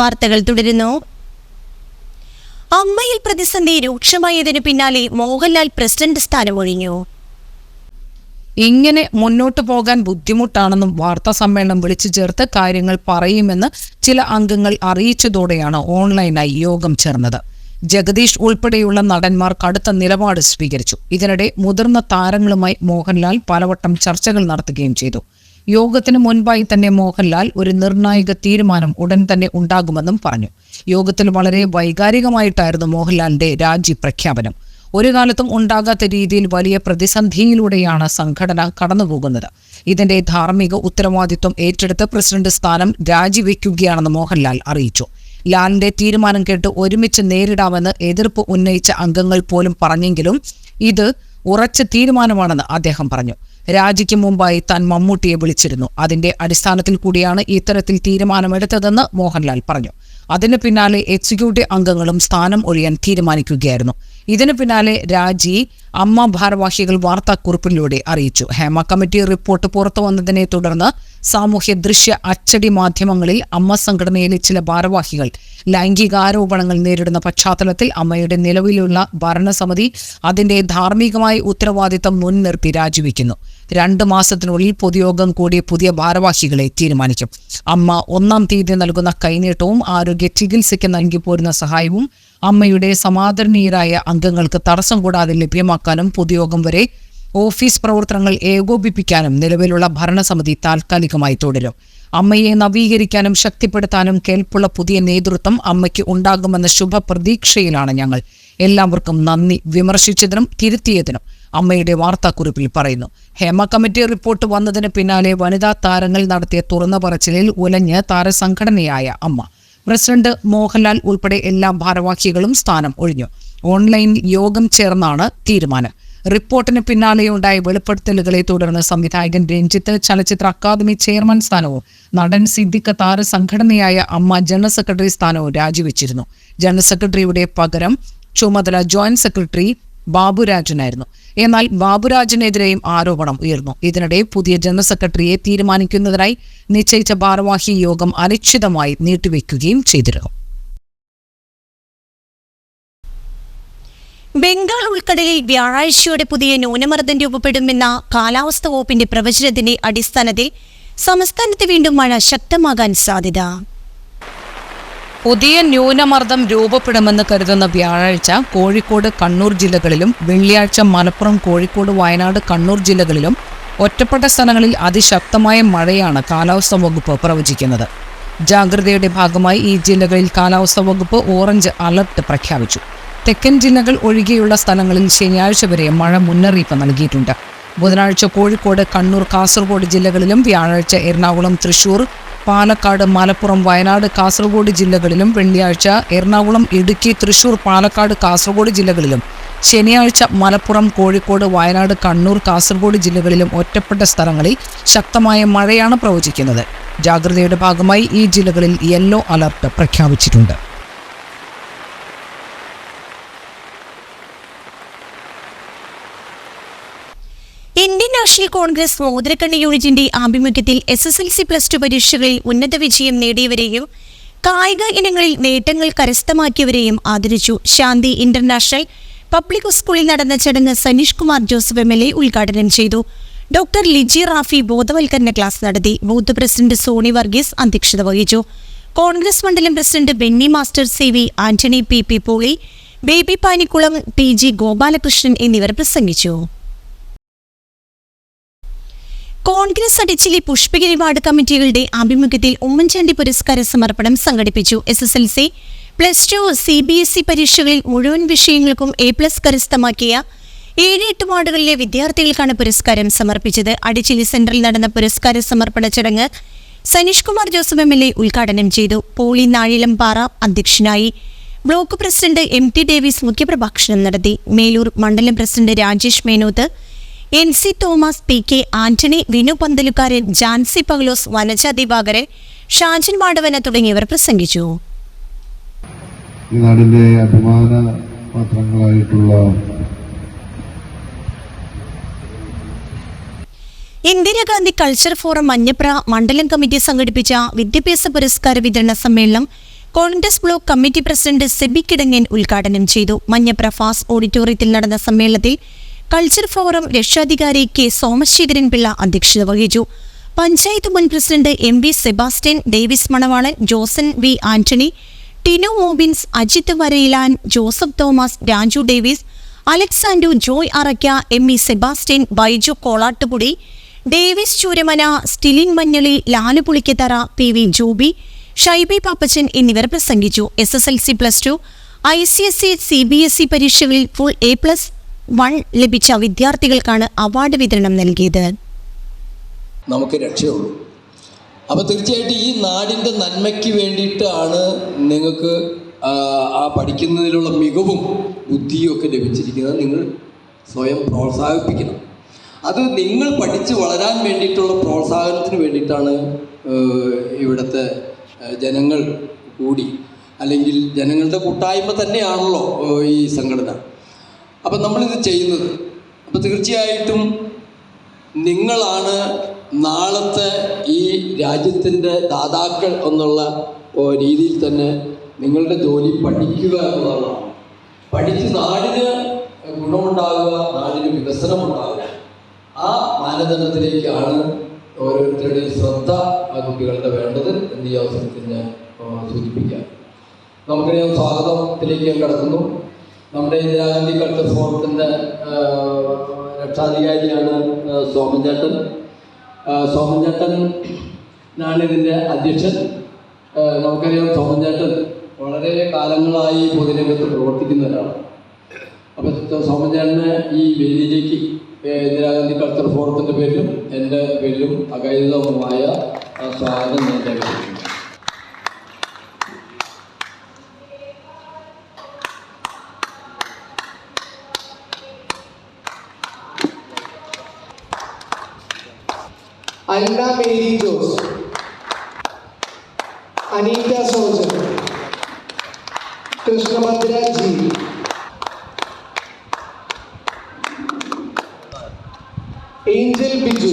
വാർത്തകൾ തുടരുന്നു. അമ്മയിൽ പ്രതിസന്ധി രൂക്ഷമായതിനു പിന്നാലെ മോഹൻലാൽ പ്രസിഡന്റ് സ്ഥാനം ഒഴിഞ്ഞു ഇങ്ങനെ മുന്നോട്ടു പോകാൻ ബുദ്ധിമുട്ടാണെന്നും വാർത്താ സമ്മേളനം വിളിച്ചു ചേർത്ത് കാര്യങ്ങൾ പറയുമെന്ന് ചില അംഗങ്ങൾ അറിയിച്ചതോടെയാണ് ഓൺലൈനായി യോഗം ചേർന്നത്. ജഗദീഷ് ഉൾപ്പെടെയുള്ള നടന്മാർ കടുത്ത നിലപാട് സ്വീകരിച്ചു. ഇതിനിടെ മുതിർന്ന താരങ്ങളുമായി മോഹൻലാൽ പലവട്ടം ചർച്ചകൾ നടത്തുകയും ചെയ്തു. യോഗത്തിന് മുൻപായി തന്നെ മോഹൻലാൽ ഒരു നിർണായക തീരുമാനം ഉടൻ തന്നെ ഉണ്ടാകുമെന്നും പറഞ്ഞു. യോഗത്തിൽ വളരെ വൈകാരികമായിട്ടായിരുന്നു മോഹൻലാലിന്റെ രാജി പ്രഖ്യാപനം ഒരു കാലത്തും ഉണ്ടാകാത്ത രീതിയിൽ വലിയ പ്രതിസന്ധിയിലൂടെയാണ് സംഘടന കടന്നുപോകുന്നത്. ഇതിന്റെ ധാർമ്മിക ഉത്തരവാദിത്വം ഏറ്റെടുത്ത് പ്രസിഡന്റ് സ്ഥാനം രാജിവെക്കുകയാണെന്ന് മോഹൻലാൽ അറിയിച്ചു. ലാലിന്റെ തീരുമാനം കേട്ട് ഒരുമിച്ച് നേരിടാമെന്ന് എതിർപ്പ് ഉന്നയിച്ച അംഗങ്ങൾ പോലും പറഞ്ഞെങ്കിലും ഇത് ഉറച്ച തീരുമാനമാണെന്ന് അദ്ദേഹം പറഞ്ഞു. രാജിക്ക് മുമ്പായി താൻ മമ്മൂട്ടിയെ വിളിച്ചിരുന്നു. അതിന്റെ അടിസ്ഥാനത്തിൽ കൂടിയാണ് ഇത്തരത്തിൽ തീരുമാനമെടുത്തതെന്ന് മോഹൻലാൽ പറഞ്ഞു. അതിന് പിന്നാലെ എക്സിക്യൂട്ടീവ് അംഗങ്ങളും സ്ഥാനം ഒഴിയാൻ തീരുമാനിക്കുകയായിരുന്നു. ഇതിന് പിന്നാലെ രാജി അമ്മ ഭാരവാഹികൾ വാർത്താക്കുറിപ്പിലൂടെ അറിയിച്ചു. ഹേമ കമ്മിറ്റി റിപ്പോർട്ട് പുറത്തു വന്നതിനെ തുടർന്ന് സാമൂഹ്യ ദൃശ്യ അച്ചടി മാധ്യമങ്ങളിൽ അമ്മ സംഘടനയിലെ ചില ഭാരവാഹികൾ ലൈംഗികാരോപണങ്ങൾ നേരിടുന്ന പശ്ചാത്തലത്തിൽ അമ്മയുടെ നിലവിലുള്ള ഭരണസമിതി അതിന്റെ ധാർമ്മികമായ ഉത്തരവാദിത്തം മുൻനിർത്തി രാജിവെക്കുന്നു. രണ്ട് മാസത്തിനുള്ളിൽ പൊതുയോഗം കൂടി പുതിയ ഭാരവാഹികളെ തീരുമാനിക്കും. അമ്മ ഒന്നാം തീയതി നൽകുന്ന കൈനീട്ടവും ആരോഗ്യ ചികിത്സയ്ക്ക് നൽകി പോരുന്ന സഹായവും അമ്മയുടെ സമാദരണീയരായ അംഗങ്ങൾക്ക് തടസ്സം കൂടാതെ ലഭ്യമാക്കാനും പൊതുയോഗം വരെ ഓഫീസ് പ്രവർത്തനങ്ങൾ ഏകോപിപ്പിക്കാനും നിലവിലുള്ള ഭരണസമിതി താൽക്കാലികമായി തുടരും. അമ്മയെ നവീകരിക്കാനും ശക്തിപ്പെടുത്താനും കേൾപ്പുള്ള പുതിയ നേതൃത്വം അമ്മയ്ക്ക് ഉണ്ടാകുമെന്ന ശുഭപ്രതീക്ഷയിലാണ് ഞങ്ങൾ. എല്ലാവർക്കും നന്ദി. വിമർശിച്ചതിനും തിരുത്തിയതിനും അമ്മയുടെ വാർത്താക്കുറിപ്പിൽ പറയുന്നു. ഹേമ കമ്മിറ്റി റിപ്പോർട്ട് വന്നതിന് പിന്നാലെ വനിതാ താരങ്ങൾ നടത്തിയ തുറന്ന പറച്ചിലിൽ ഉലഞ്ഞ് താരസംഘടനയായ അമ്മ. പ്രസിഡന്റ് മോഹൻലാൽ ഉൾപ്പെടെ എല്ലാ ഭാരവാഹികളും സ്ഥാനം ഒഴിഞ്ഞു. ഓൺലൈൻ യോഗം ചേർന്നാണ് തീരുമാനം. റിപ്പോർട്ടിന് പിന്നാലെയുണ്ടായ വെളിപ്പെടുത്തലുകളെ തുടർന്ന് സംവിധായകൻ രഞ്ജിത്ത് ചലച്ചിത്ര അക്കാദമി ചെയർമാൻ സ്ഥാനവും നടൻ സിദ്ദിഖ് താരസംഘടനയായ അമ്മ ജനറൽ സെക്രട്ടറി സ്ഥാനവും രാജിവെച്ചിരുന്നു. ജനറൽ സെക്രട്ടറിയുടെ പകരം ചുമതല ജോയിന്റ് സെക്രട്ടറി ബാബുരാജനായിരുന്നു. എന്നാൽ ബാബുരാജിനെതിരെയും ആരോപണം ഉയർന്നു. ഇതിനിടെ പുതിയ ജനറൽ സെക്രട്ടറിയെ തീരുമാനിക്കുന്നതിനായി നിശ്ചയിച്ച ഭാരവാഹി യോഗം അനിശ്ചിതമായി നീട്ടിവെക്കുകയും ചെയ്തിരുന്നു. ബംഗാൾ ഉൾക്കടലിൽ വ്യാഴാഴ്ചയോടെ പുതിയ ന്യൂനമർദ്ദം രൂപപ്പെടുമെന്ന കാലാവസ്ഥാ വകുപ്പിന്റെ പ്രവചനത്തിന്റെ അടിസ്ഥാനത്തിൽ സംസ്ഥാനത്ത് വീണ്ടും മഴ ശക്തമാകാൻ സാധ്യത. പുതിയ ന്യൂനമർദ്ദം രൂപപ്പെടുമെന്ന് കരുതുന്ന വ്യാഴാഴ്ച കോഴിക്കോട് കണ്ണൂർ ജില്ലകളിലും വെള്ളിയാഴ്ച മലപ്പുറം കോഴിക്കോട് വയനാട് കണ്ണൂർ ജില്ലകളിലും ഒറ്റപ്പെട്ട സ്ഥലങ്ങളിൽ അതിശക്തമായ മഴയാണ് കാലാവസ്ഥാ വകുപ്പ് പ്രവചിക്കുന്നത്. ജാഗ്രതയുടെ ഭാഗമായി ഈ ജില്ലകളിൽ കാലാവസ്ഥാ വകുപ്പ് ഓറഞ്ച് അലർട്ട് പ്രഖ്യാപിച്ചു. തെക്കൻ ജില്ലകൾ ഒഴികെയുള്ള സ്ഥലങ്ങളിൽ ശനിയാഴ്ച വരെ മഴ മുന്നറിയിപ്പ് നൽകിയിട്ടുണ്ട്. ബുധനാഴ്ച കോഴിക്കോട് കണ്ണൂർ കാസർഗോഡ് ജില്ലകളിലും വ്യാഴാഴ്ച എറണാകുളം തൃശൂർ പാലക്കാട് മലപ്പുറം വയനാട് കാസർഗോഡ് ജില്ലകളിലും വെള്ളിയാഴ്ച എറണാകുളം ഇടുക്കി തൃശൂർ പാലക്കാട് കാസർഗോഡ് ജില്ലകളിലും ശനിയാഴ്ച മലപ്പുറം കോഴിക്കോട് വയനാട് കണ്ണൂർ കാസർഗോഡ് ജില്ലകളിലും ഒറ്റപ്പെട്ട സ്ഥലങ്ങളിൽ ശക്തമായ മഴയാണ് പ്രവചിക്കുന്നത്. ജാഗ്രതയുടെ ഭാഗമായി ഈ ജില്ലകളിൽ യെല്ലോ അലർട്ട് പ്രഖ്യാപിച്ചിട്ടുണ്ട്. നാഷണൽ കോൺഗ്രസ് മോതിരക്കണ്ണി യൂണിറ്റിന്റെ ആഭിമുഖ്യത്തിൽ S S L C plus two പരീക്ഷകളിൽ ഉന്നത വിജയം നേടിയവരെയും കായിക ഇനങ്ങളിൽ നേട്ടങ്ങൾ കരസ്ഥമാക്കിയവരെയും ആദരിച്ചു. ശാന്തി ഇന്റർനാഷണൽ പബ്ലിക് സ്കൂളിൽ നടന്ന ചടങ്ങ് Saneesh Kumar Joseph M L A ഉദ്ഘാടനം ചെയ്തു. ഡോക്ടർ ലിജി റാഫി ബോധവൽക്കരണ ക്ലാസ് നടത്തി. ബൂത്ത് പ്രസിഡന്റ് സോണി വർഗീസ് അധ്യക്ഷത വഹിച്ചു. കോൺഗ്രസ് മണ്ഡലം president Benny master C V Antony P P Poly Baby Panikkulam P G Gopalakrishnan എന്നിവർ പ്രസംഗിച്ചു. കോൺഗ്രസ് അടിച്ചിലെ പുഷ്പഗിരി വാർഡ് കമ്മിറ്റികളുടെ ആഭിമുഖ്യത്തിൽ ഉമ്മൻചാണ്ടി പുരസ്കാര സമർപ്പണം സംഘടിപ്പിച്ചു. S S L C plus two C B S E പരീക്ഷകളിൽ മുഴുവൻ വിഷയങ്ങൾക്കും എ പ്ലസ് കരസ്ഥമാക്കിയ ഏഴ് എട്ട് വാർഡുകളിലെ വിദ്യാർത്ഥികൾക്കാണ് പുരസ്കാരം സമർപ്പിച്ചത്. അടിച്ചിലി സെന്ററിൽ നടന്ന പുരസ്കാര സമർപ്പണ ചടങ്ങ് Saneesh Kumar Joseph M L A ഉദ്ഘാടനം ചെയ്തു. പോളി നാഴിലംപാറ അധ്യക്ഷനായി. Block president M T Davis മുഖ്യപ്രഭാഷണം നടത്തി. മേലൂർ മണ്ഡലം president Rajesh Menoth N C Thomas P K Antony Vinu Panthalukaran Jancy Paglos Vanaja Divakaran Shajan Vadavana തുടങ്ങിയവർ പ്രസംഗിച്ചു. ഈ നാടിന്റെ അഭിമാന പാത്രങ്ങളായിട്ടുള്ള ഇന്ദിരാഗാന്ധി കൾച്ചർ ഫോറം മഞ്ഞപ്ര മണ്ഡലം കമ്മിറ്റി സംഘടിപ്പിച്ച വിദ്യാഭ്യാസ പുരസ്കാര വിതരണ സമ്മേളനം Congress block committee president Seby Kidangan ഉദ്ഘാടനം ചെയ്തു. മഞ്ഞപ്ര ഫാസ് ഓഡിറ്റോറിയത്തിൽ നടന്ന സമ്മേളനത്തിൽ കൾച്ചർ ഫോറം രക്ഷാധികാരി കെ സോമശേഖരൻ പിള്ള അധ്യക്ഷത വഹിച്ചു. പഞ്ചായത്ത് മുൻ president M V Sebastian Davis Manavalan Josan V Antony Tinu Mobins Ajith Varayilan Joseph Thomas Raju Davis Alexander Joy Araykka M E Sebastian Baiju Kolattupudi Davis Chooramana Stilin Manjali Lalu Pulikkathara P V Juby Shaiby Pappachan എന്നിവർ പ്രസംഗിച്ചു. S S L C plus two I C S C C B S E പരീക്ഷകളിൽ full A plus one ലഭിച്ച വിദ്യാർത്ഥികൾക്കാണ് award വിതരണം നൽകിയത്. നമുക്ക് രക്ഷയുള്ളൂ. അപ്പോൾ തീർച്ചയായിട്ടും ഈ നാടിന്റെ നന്മയ്ക്ക് വേണ്ടിയിട്ടാണ് നിങ്ങൾക്ക് ആ, പഠിക്കുന്നതിലുള്ള മികവും ബുദ്ധിയും ഒക്കെ ലഭിച്ചിരിക്കുന്നത്. നിങ്ങൾ സ്വയം പ്രോത്സാഹിപ്പിക്കണം. അത് നിങ്ങൾ പഠിച്ച് വളരാൻ വേണ്ടിയിട്ടുള്ള പ്രോത്സാഹനത്തിന് വേണ്ടിയിട്ടാണ് ഇവിടുത്തെ ജനങ്ങൾ കൂടി. അല്ലെങ്കിൽ ജനങ്ങളുടെ കൂട്ടായ്മ തന്നെയാണല്ലോ ഈ സംഘടന. അപ്പം നമ്മളിത് ചെയ്യുന്നത്. അപ്പം തീർച്ചയായിട്ടും നിങ്ങളാണ് നാളത്തെ ഈ രാജ്യത്തിന്റെ ദാതാക്കൾ എന്നുള്ള രീതിയിൽ തന്നെ നിങ്ങളുടെ ജോലി പഠിക്കുക എന്നുള്ളതാണ്. പഠിച്ച് നാടിന് ഗുണമുണ്ടാകുക നാടിന് വികസനമുണ്ടാകുക. ആ മാനദണ്ഡത്തിലേക്കാണ് ഓരോരുത്തരുടെയും ശ്രദ്ധ ആ കുട്ടികളുടെ വേണ്ടത് എന്ന് ഈ അവസരത്തിൽ ഞാൻ സൂചിപ്പിക്കാം. നമുക്കറിയാം സ്വാഗതത്തിലേക്ക് ഞാൻ കടക്കുന്നു. നമ്മുടെ ഇന്ദിരാഗാന്ധി കൾച്ചർ ഫോറത്തിന്റെ രക്ഷാധികാരിയാണ് സോമൻചേട്ടൻ. സോമൻ ചേട്ടൻ സോമൻ ചേട്ടനാണ് ഇതിന്റെ അധ്യക്ഷൻ നമുക്കറിയാം സോമൻ ചേട്ടൻ വളരെ കാലങ്ങളായി പൊതുരംഗത്ത് പ്രവർത്തിക്കുന്ന ഒരാളാണ്. അപ്പോൾ സോമൻ ചേട്ടനെ ഈ വേദിയിലേക്ക് ഇന്ദിരാഗാന്ധി കൾച്ചർ ഫോറത്തിന്റെ പേരിലും എന്റെ പേരിലും അകൈതവുമായ സ്വാഗതം ഞാൻ അന്ന മേരി ജോസ്. അനീറ്റ സോജൻ. കൃഷ്ണഭദ്ര ജി. ഏഞ്ചൽ ബിജു.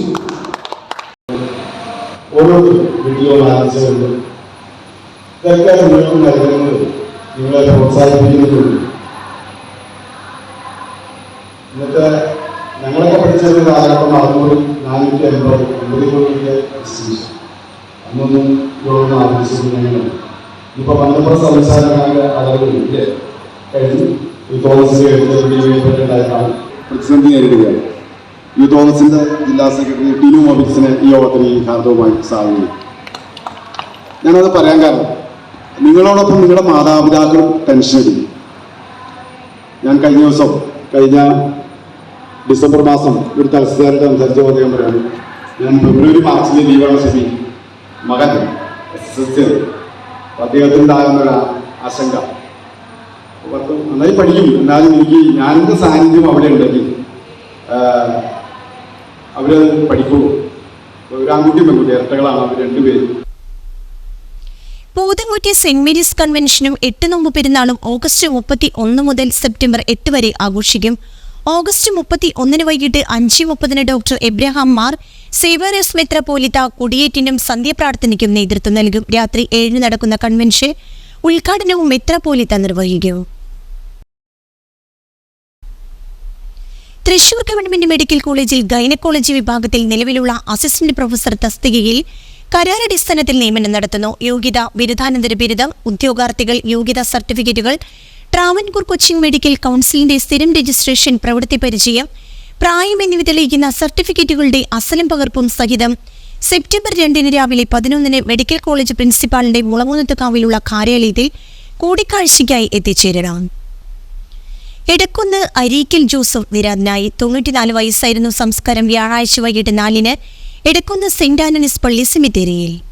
ഓരോ വീഡിയോ ആവശ്യമുണ്ട് ഇതൊക്കെ നിങ്ങൾക്ക് നൽകുന്നത്. നിങ്ങളെ പ്രോത്സാഹിപ്പിക്കുന്നുണ്ട് ഇന്നത്തെ ഞങ്ങളൊക്കെ പഠിച്ചത് കാലഘട്ടം അറുന്നൂറ് നാനൂറ്റി അൻപത് അമ്പത് കോടിയുടെ അന്നൊന്നും ഇവിടെ ആവശ്യമില്ല ഇപ്പൊ പന്ത്രണ്ട് സംസ്ഥാനങ്ങളുടെ അളവുകളില്ല കഴിഞ്ഞു. എഴുത്തുണ്ടായിരുന്നാണ് പ്രതിസന്ധി നേരിടുകയാണ്. യൂത്ത് കോൺഗ്രസിന്റെ ജില്ലാ സെക്രട്ടറി ടിനു മൊബിക്സിനെ ഈ യോഗത്തിന് ഈ ഹാർദവുമായി ഞാനത് പറയാൻ കാരണം നിങ്ങളോടൊപ്പം നിങ്ങളുടെ മാതാപിതാക്കളും ടെൻഷൻ അടിക്കും ഞാൻ കഴിഞ്ഞ ദിവസം കഴിഞ്ഞ ഡിസംബർ മാസം ഒരു തഹസിൽദാരുടെ സംസാരിച്ച അദ്ദേഹം പറയാണ്. ഞാൻ ഫെബ്രുവരി മാർച്ചിലെ ലീവാണ് ശരി മകൻ എസ് എസ് അദ്ദേഹത്തിനുണ്ടാകുന്ന ആശങ്ക നന്നായി പഠിക്കും. എന്നാലും എനിക്ക് ഞാനെന്റെ സാന്നിധ്യം അവിടെ ഉണ്ടെങ്കിൽ അവർ പഠിക്കുള്ളൂ ഒരു ആൺകുട്ടിയും പെൺകുട്ടി ഇരട്ടകളാണ് അവർ രണ്ടുപേരും. പൂതൻകുറ്റി സെന്റ് മേരീസ് കൺവെൻഷനും എട്ട് നോമ്പ് പെരുന്നാളും ഓഗസ്റ്റ് മുപ്പത്തി ഒന്ന് മുതൽ സെപ്റ്റംബർ എട്ട് വരെ ആഘോഷിക്കും. ഓഗസ്റ്റ് മുപ്പത്തി ഒന്നിന് വൈകിട്ട് അഞ്ച് മുപ്പതിന് ഡോക്ടർ എബ്രഹാം മാർ സേവറസ് മെത്രപോലിത്ത കൊടിയേറ്റിനും സന്ധ്യപ്രാർത്ഥനയ്ക്കും നേതൃത്വം നൽകും. രാത്രി ഏഴിന് നടക്കുന്ന കൺവെൻഷൻ ഉദ്ഘാടനവും മെത്രപോലിത്ത നിർവഹിക്കും. തൃശൂർ ഗവൺമെന്റ് മെഡിക്കൽ കോളേജിൽ ഗൈനക്കോളജി വിഭാഗത്തിൽ നിലവിലുള്ള അസിസ്റ്റന്റ് പ്രൊഫസർ തസ്തികയിൽ കരാറടിസ്ഥാനത്തിൽ നിയമനം നടത്തുന്നു. യോഗ്യത ബിരുദാനന്തര ബിരുദം ഉദ്യോഗാർത്ഥികൾ യോഗ്യതാ സർട്ടിഫിക്കറ്റുകൾ ട്രാവൻകൂർ കൊച്ചിൻ മെഡിക്കൽ കൗൺസിലിന്റെ സ്ഥിരം രജിസ്ട്രേഷൻ പ്രവൃത്തി പരിചയം പ്രായം എന്നിവ തെളിയിക്കുന്ന സർട്ടിഫിക്കറ്റുകളുടെ അസലം പകർപ്പും സഹിതം സെപ്റ്റംബർ രണ്ടിന് രാവിലെ പതിനൊന്നിന് മെഡിക്കൽ കോളേജ് പ്രിൻസിപ്പാളിന്റെ മുളമൂന്നത്തുകാവിലുള്ള കാര്യാലയത്തിൽ കൂടിക്കാഴ്ചയ്ക്കായി എത്തിച്ചേരണം. എടക്കുന്ന് അരീക്കൽ ജോസഫ് നിരാധനായി തൊണ്ണൂറ്റിനാല് വയസ്സായിരുന്നു സംസ്കാരം. വ്യാഴാഴ്ച വൈകിട്ട് നാലിന് എടക്കുന്ന് സെന്റ് ആന്റണീസ് പള്ളി സെമിത്തേരിയിൽ.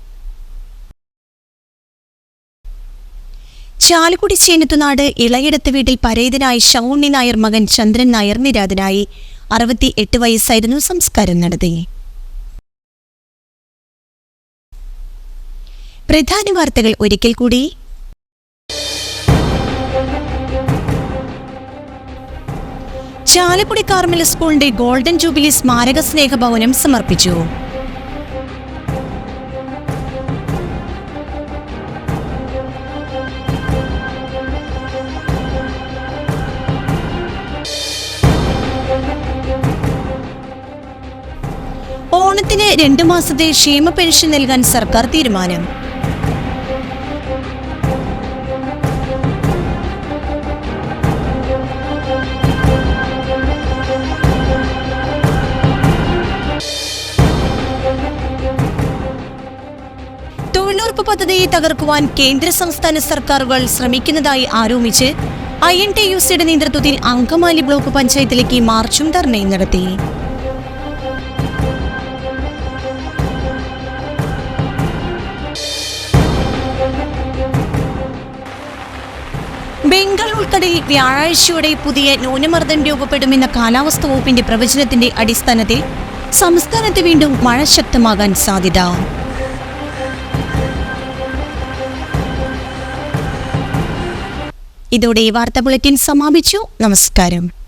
ചാലക്കുടി ചേനത്തുനാട് ഇളയിടത്ത് വീട്ടിൽ പരേതനായ ഷൗണ്ണി നായർ മകൻ ചന്ദ്രൻ നായർ നിരാതനായി. അറുപത്തി എട്ട് വയസ്സായിരുന്നു സംസ്കാരം നടത്തി. പ്രധാന വാർത്തകൾ ഒരിക്കൽ കൂടി. ചാലക്കുടി കാർമൽ സ്കൂളിന്റെ ഗോൾഡൻ ജൂബിലി സ്മാരക സ്നേഹഭവനം സമർപ്പിച്ചു. ഓണത്തിന് രണ്ടു മാസത്തെ ക്ഷേമ പെൻഷൻ നൽകാൻ സർക്കാർ തീരുമാനം. പദ്ധതിയെ തകർക്കുവാൻ കേന്ദ്ര സംസ്ഥാന സർക്കാരുകൾ ശ്രമിക്കുന്നതായി ആരോപിച്ച് ഐ എൻ ടി യു സിയുടെ നേതൃത്വത്തിൽ അങ്കമാലി ബ്ലോക്ക് പഞ്ചായത്തിലേക്ക് മാർച്ചും ധർണയും നടത്തി. വ്യാഴാഴ്ചയോടെ പുതിയ ന്യൂനമർദ്ദം രൂപപ്പെടുമെന്ന കാലാവസ്ഥാ വകുപ്പിന്റെ പ്രവചനത്തിന്റെ അടിസ്ഥാനത്തിൽ സംസ്ഥാനത്ത് വീണ്ടും മഴ ശക്തമാകാൻ സാധ്യത. ഇതോടെ ഈ വാർത്താ ബുള്ളറ്റിൻ സമാപിച്ചു. നമസ്കാരം.